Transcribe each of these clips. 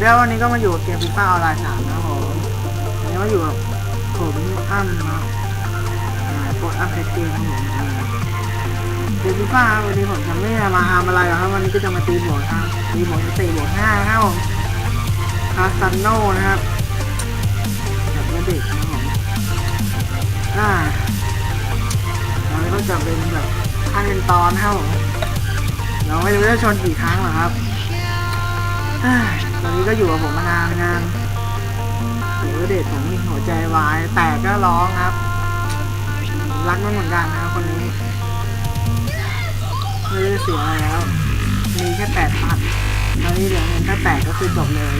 อยู่กับเกมฟีฟ่าออนไลน์สามนะครับผมวันนี้มาอยู่กับผมอ้ำนะครับอ่ากดอัพเกมครับผมเกมฟีฟ่าวันนี้ผมจะไม่มาทำอะไรหรอกครับวันนี้ก็จะมาตีบวกครับตีบวกจะตีบวกห้านะครับผมคาสันโนนะครับกับระเบิดนะครับผมอ่าเราก็จะเป็นแบบขั้นเป็นตอนนะครับผมเราไม่รู้จะชนกี่ครั้งหรอครับเอ้ย ตอนนี้ก็อยู่กับผมมานานงานหรือเด็ดผมมีหัวใจวาย แต่ก็ร้องครับ รักมันเหมือนกันนะคนนี้ไม่ได้เสียอะไรแล้ว มีแค่แปดพันตอนนี้เหลือเงินแค่แปดก็คือจบเลย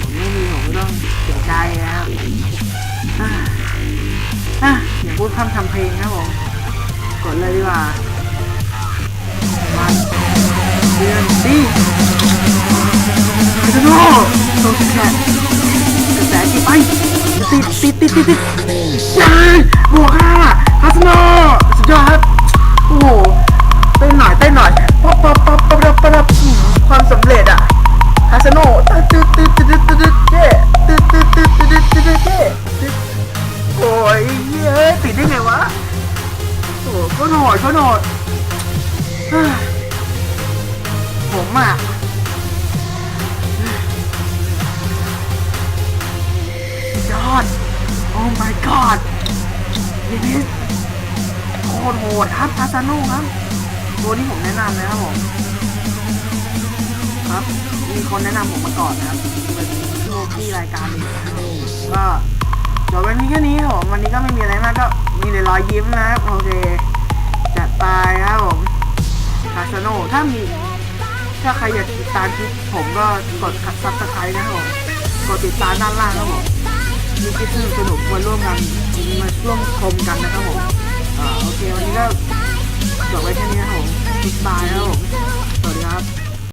ผมไม่มีผมก็ต้องเสียใจนะครับอะอย่าพูดคำทำเพลงครับผม กดเลยดีกว่า คาสโน่โดนแขกกระแสที่ไปติดติดติดติดติดว้บวกห้าคาสโน่สุดยอดครับโอ้โหเต้นหน่อยเต้นหน่อยป๊อปป๊อปป๊อปป๊อปป๊อปป๊อปความสำเร็จอะคาสโน่ตึ๊ดตึ๊ดตึ๊ดตึ๊ดตึ๊ดเย้ตึ๊ดตึ๊ดตึ๊ดตึ๊ดตึ๊ดตึ๊ดเย้โอ้ยเย้ติดได้ไงวะโอ้โหโคตรโหดโคตรโหดเฮ้ยผมอะ my god นี่นี่โคตรโหดครับคาซาโน่ครับ ตัวที่ผมแนะนำเลยครับผม ครับ มีคนแนะนำผมมาก่อนนะครับเป็นโลกี้รายการหนึ่งนะครับก็จบวันนี้แค่นี้ครับผมวันนี้ก็ไม่มีอะไรมากก็มีแต่รอยยิ้มนะครับโอเคจัดไปครับผมคาซาโน่ถ้ามีถ้าใครอยากติดตามคลิปผมก็กดซับสไครต์นะครับผมกดติดตามด้านล่างครับผม มีคลิปสนุกสนุกมาร่วมกันมาร่วมชมกันนะครับผมอโอเควันนี้ก็จบไว้แค่นี้นะครับผมบ๊ายบายครับผม